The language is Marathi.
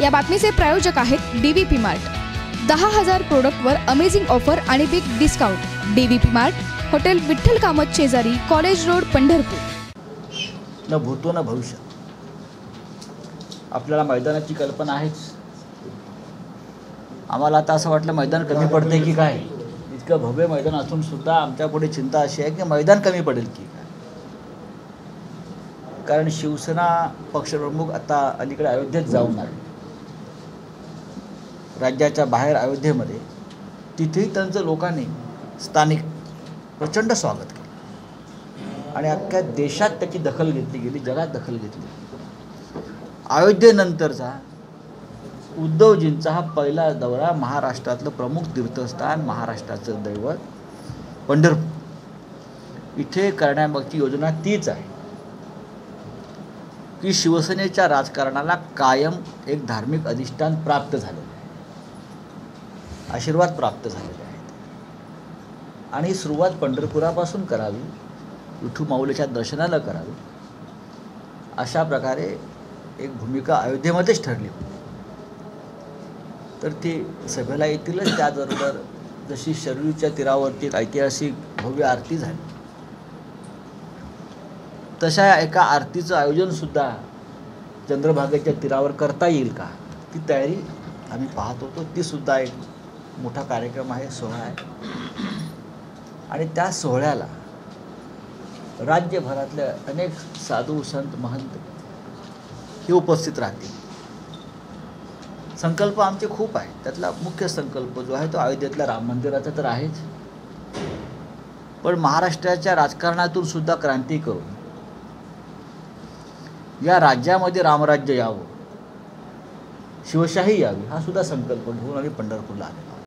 या बातमीचे प्रायोजक आहेत डीव्हीपी मार्ट. दहा हजार प्रोडक्टवर अमेझिंग ऑफर आणि big discount DVP mart hotel Vitthal Kamat शेजारी कॉलेज रोड पंढरपूर. न भूतो न भविष्य. आपल्याला मैदानाची कल्पना आहेच. आम्हाला आता असं वाटलं मैदान कमी पडते की काय? इतकं भव्य मैदान असून सुद्धा आमच्या पुढे चिंता अशी आहे की मैदान कमी पडेल की काय? कारण शिवसेना पक्षप्रमुख आता अलीकडे अयोध्येत जाऊन आले. राज्याच्या बाहेर अयोध्येमध्ये तिथेही त्यांचं लोकांनी स्थानिक प्रचंड स्वागत केलं. आणि अख्ख्या देशात त्याची दखल घेतली गेली जगात दखल घेतली अयोध्येनंतरचा उद्धवजींचा हा पहिला दौरा महाराष्ट्रातलं प्रमुख तीर्थस्थान महाराष्ट्राचं दैवत पंढरपूर. इथे करण्यामागची योजना तीच आहे की शिवसेनेच्या राजकारणाला कायम एक धार्मिक अधिष्ठान प्राप्त झालं आशीर्वाद प्राप्त झालेले आहेत. आणि सुरुवात पंढरपुरापासून करावी विठू माऊलीच्या दर्शनाला करावी अशा प्रकारे एक भूमिका अयोध्येमध्येच ठरली तर ती सभेला येतीलच त्याचबरोबर जशी शरीरच्या तीरावरती ऐतिहासिक भव्य आरती झाली तशा एका आरतीचं आयोजनसुद्धा चंद्रभागेच्या तीरावर करता येईल का? ती तयारी आम्ही पाहत होतो. तीसुद्धा एक मोठा कार्यक्रम आहे सोहळा आहे. आणि त्या सोहळ्याला राज्यभरातल्या अनेक साधू संत महंत हे उपस्थित राहतील. संकल्प आमचे खूप आहेत त्यातला मुख्य संकल्प जो आहे तो अयोध्येतल्या राम मंदिराचा तर आहेच. पण महाराष्ट्राच्या राजकारणातून सुद्धा क्रांती करून या राज्यामध्ये रामराज्य यावं शिवशाही यावी हा सुद्धा संकल्प घेऊन आम्ही पंढरपूरला आलेलो